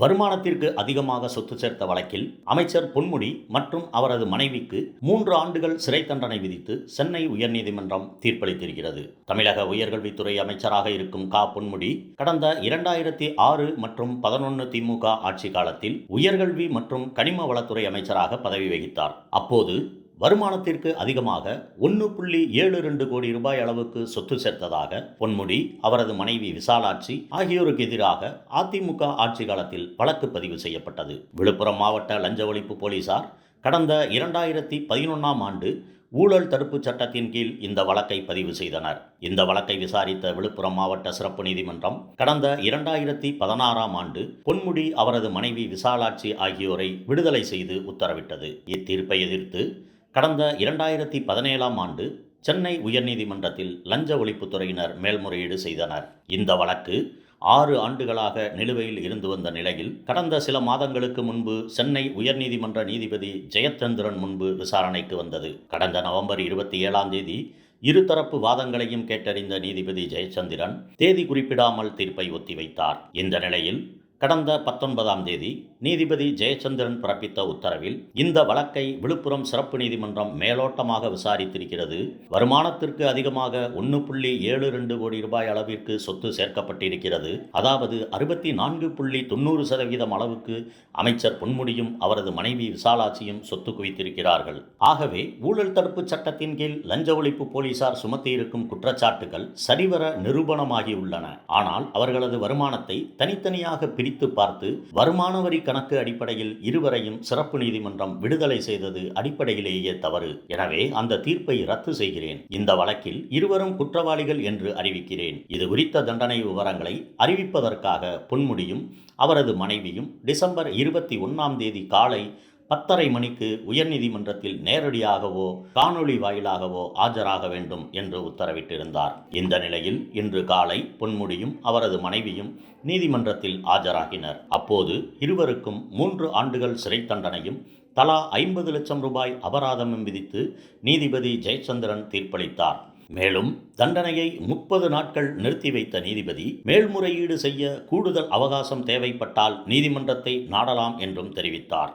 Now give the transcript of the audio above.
வருமானத்திற்கு அதிகமாக சொத்து சேர்த்த வழக்கில் அமைச்சர் பொன்முடி மற்றும் அவரது மனைவிக்கு மூன்று ஆண்டுகள் சிறை தண்டனை விதித்து சென்னை உயர்நீதிமன்றம் தீர்ப்பளித்திருக்கிறது. தமிழக உயர்கல்வித்துறை அமைச்சராக இருக்கும் கா. பொன்முடி கடந்த இரண்டாயிரத்தி ஆறு மற்றும் பதினொன்று திமுக ஆட்சி காலத்தில் உயர்கல்வி மற்றும் கனிம வளத்துறை அமைச்சராக பதவி வகித்தார். அப்போது வருமானத்திற்கு அதிகமாக ஒன்று புள்ளி ஏழு ரெண்டு கோடி ரூபாய் அளவுக்கு சொத்து சேர்த்ததாக பொன்முடி அவரது மனைவி விசாலாட்சி ஆகியோருக்கு எதிராக அதிமுக ஆட்சி காலத்தில் வழக்கு பதிவு செய்யப்பட்டது. விழுப்புரம் மாவட்ட லஞ்ச ஒழிப்பு போலீசார் கடந்த இரண்டாயிரத்தி பதினொன்றாம் ஆண்டு ஊழல் தடுப்புச் சட்டத்தின் கீழ் இந்த வழக்கை பதிவு செய்தனர். இந்த வழக்கை விசாரித்த விழுப்புரம் மாவட்ட சிறப்பு நீதிமன்றம் கடந்த இரண்டாயிரத்தி பதினாறாம் ஆண்டு பொன்முடி அவரது மனைவி விசாலாட்சி ஆகியோரை விடுதலை செய்து உத்தரவிட்டது. இத்தீர்ப்பை எதிர்த்து கடந்த இரண்டாயிரத்தி பதினேழாம் ஆண்டு சென்னை உயர்நீதிமன்றத்தில் லஞ்ச ஒழிப்புத்துறையினர் மேல்முறையீடு செய்தனர். இந்த வழக்கு ஆறு ஆண்டுகளாக நிலுவையில் இருந்து வந்த நிலையில் கடந்த சில மாதங்களுக்கு முன்பு சென்னை உயர்நீதிமன்ற நீதிபதி ஜெயச்சந்திரன் முன்பு விசாரணைக்கு வந்தது. கடந்த நவம்பர் இருபத்தி ஏழாம் தேதி இருதரப்பு வாதங்களையும் கேட்டறிந்த நீதிபதி ஜெயச்சந்திரன் தேதி குறிப்பிடாமல் தீர்ப்பை ஒத்திவைத்தார். இந்த நிலையில் கடந்த பத்தொன்பதாம் தேதி நீதிபதி ஜெயச்சந்திரன் பிறப்பித்த உத்தரவில் இந்த வழக்கை விழுப்புரம் சிறப்பு நீதிமன்றம் மேலோட்டமாக விசாரித்திருக்கிறது. வருமானத்திற்கு அதிகமாக ஒன்று புள்ளி ஏழு ரெண்டு கோடி ரூபாய் அளவிற்கு சொத்து சேர்க்கப்பட்டிருக்கிறது. அதாவது அறுபத்தி நான்கு புள்ளி தொண்ணூறு சதவீதம் அளவுக்கு அமைச்சர் பொன்முடியும் அவரது மனைவி விசாலாட்சியும் சொத்து குவித்திருக்கிறார்கள். ஆகவே ஊழல் தடுப்பு சட்டத்தின் கீழ் லஞ்ச ஒழிப்பு போலீசார் சுமத்தியிருக்கும் குற்றச்சாட்டுகள் சரிவர நிரூபணமாகியுள்ளன. ஆனால் அவர்களது வருமானத்தை தனித்தனியாக பிரித்து பார்த்து வருமான வரி கணக்கு அடிப்படையில் இருவரையும் சிறப்பு நீதிமன்றம் விடுதலை செய்தது அடிப்படையிலேயே தவறு. எனவே அந்த தீர்ப்பை ரத்து செய்கிறேன். இந்த வழக்கில் இருவரும் குற்றவாளிகள் என்று அறிவிக்கிறேன். இது குறித்த தண்டனை விவரங்களை அறிவிப்பதற்காக பொன்முடியும் அவரது மனைவியும் டிசம்பர் இருபத்தி ஒன்றாம் தேதி காலை பத்தரை மணிக்கு உயர்நீதிமன்றத்தில் நேரடியாகவோ காணொளி வாயிலாகவோ ஆஜராக வேண்டும் என்று உத்தரவிட்டிருந்தார். இந்த நிலையில் இன்று காலை பொன்முடியும் அவரது மனைவியும் நீதிமன்றத்தில் ஆஜராகினர். அப்போது இருவருக்கும் மூன்று ஆண்டுகள் சிறை தண்டனையும் தலா ஐம்பது லட்சம் ரூபாய் அபராதமும் விதித்து நீதிபதி ஜெயச்சந்திரன் தீர்ப்பளித்தார். மேலும் தண்டனையை முப்பது நாட்கள் நிறுத்தி வைத்த நீதிபதி மேல்முறையீடு செய்ய கூடுதல் அவகாசம் தேவைப்பட்டால் நீதிமன்றத்தை நாடலாம் என்றும் தெரிவித்தார்.